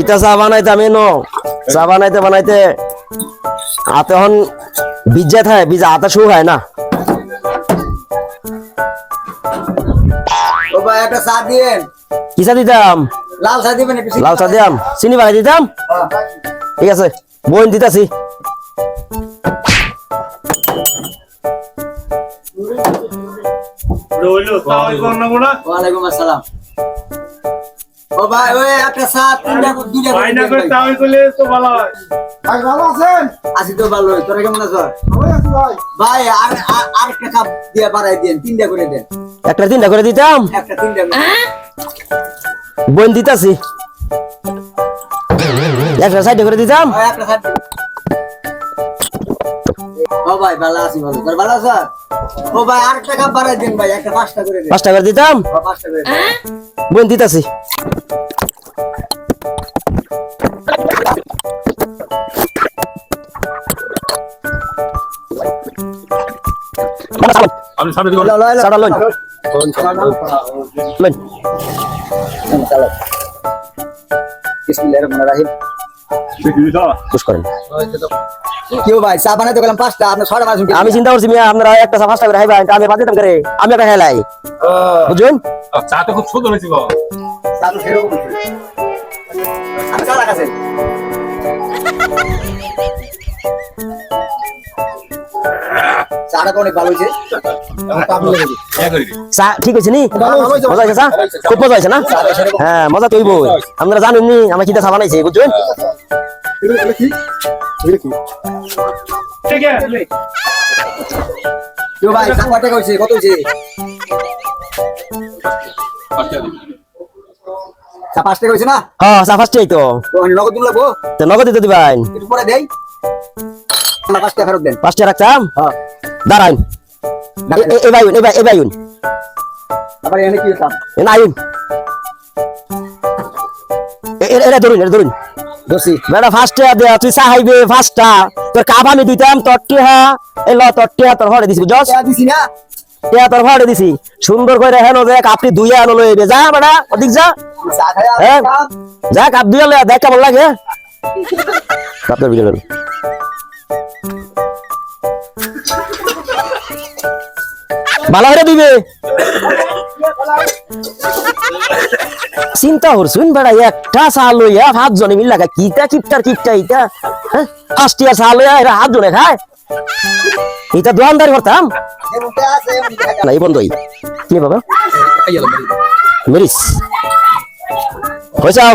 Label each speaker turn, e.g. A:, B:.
A: ইটা চা বানাইতে আমি ন। চা বানাইতে বানাইতে হাতে এখন ভিজা থাকে ভিজা হাতে শু হয় না।
B: একটা চা দিয়েন।
A: কি চা দিতাম?
B: লাল চা দিবেন
A: লাল চা দিতাম চিনি বানাই দিতাম?
B: হ্যাঁ।
A: ঠিক আছে বোন দিতাছি।
B: ওয়ালাইকুম আসসালাম। ও ভাই ওই একটা চা তিনটা দুইটা করে দিয়েন ভাই।
C: ভাই ভালো আছেন?
B: আছি তো ভালো তোরা কেমন আছো?
C: ভাই।
B: ভাই আর আর- একটা কাপ দিয়ে বাড়াই দেন তিনটা করে দেন।
A: একটা তিনটা করে দিতাম?
B: একটা তিনটা করে
A: বোন দিতাছি। একটা সাইডে করে দিতাম?
B: একটা দিন। ও ভাই ভালো আছি ভালো। তোর ভালো আছো? ও ভাই আর একটা কাপ বাড়াই দেন ভাই একটা পাঁচটা করে দেন।
A: পাঁচটা করে দিতাম?
B: পাঁচটা করে দেন।
A: বোন দিতাছি।
D: আপনি সামনে দিকে
B: লো, লো, লো।
A: সাড়া লইন। লইন।
B: চলো। বিসমিল্লাহির রহমানির রহিম।
A: পুশ করেন।
B: কেউ ভাই চা বানাইতে গেলাম পাঁচটা আপনি ছটা বাজুন
A: আমি চিন্তা করছি মিয়া আপনারা একটা চা পাঁচটা করে খাইবা আমি দিতাম করে আমি একটা খাইলাই বুঝুন
D: চা তো খুব সুন্দর হয়েছিল।
B: চা তো সেরকম আমি চা রাখাছেন? চাটা তো অনেক ভালো হয়েছে।
A: চা ঠিক আছে নি? মজা হয়েছে চা খুব মজা হয়েছে না? হ্যাঁ মজা তো হইব আপনারা জানেন নি আমার কিটা চা বানাইছে বুঝছেন?
B: কেউ ভাই চা কয় টাকা হয়েছে কত হয়েছে চা পাঁচ টাকা হয়েছে না?
A: হ্যাঁ চা তো।
B: তো নগদ দিন লাগবো?
A: তো নগদ দিতে দিবেন।
B: একটু পরে দেই। পাঁচ টাকা ফেরত দেন।
A: পাঁচটা রাখতাম?
B: হ্যাঁ।
A: দাঁড়াইন এ- এ- এ বাইউন এ বাই এ
B: আবার এনে কি হতাম
A: এ না আইন। এ- এ- এটা ধরুন এটা ধরুন।
B: দোষী।
A: বেটা ফার্স্টে দেয়া তুই চা খাইবে ফার্স্টটা তোর কাপ আমি দিতাম তোর টিহা এ ল তোর টিহা তোর ঘরে দিছি
B: টাকা দিছি না।
A: টিহা তোর ঘরে দিছি। সুন্দর করে হেন যে কাপটি দুইয়া আনো লইবে যা বেটা ওদিক যা। হ্যাঁ। যা কাপ দুইয়া লইয়া দেখ কেমন লাগে। কাপ তোর বিকেল ভালো করে দিবে চিন্তা করছুন বেড়া একটা চা লইয়া হাত জনে মিল লাগা কিটা কিপটার কিপটা ইটা হ্যাঁ? ফার্স্টিয়ার চা লইয়া এরা হাত জনে খায়। এটা দোকানদারি করতাম। নাই বন্ধই কি বাবা? মেরিস। হয়ে আও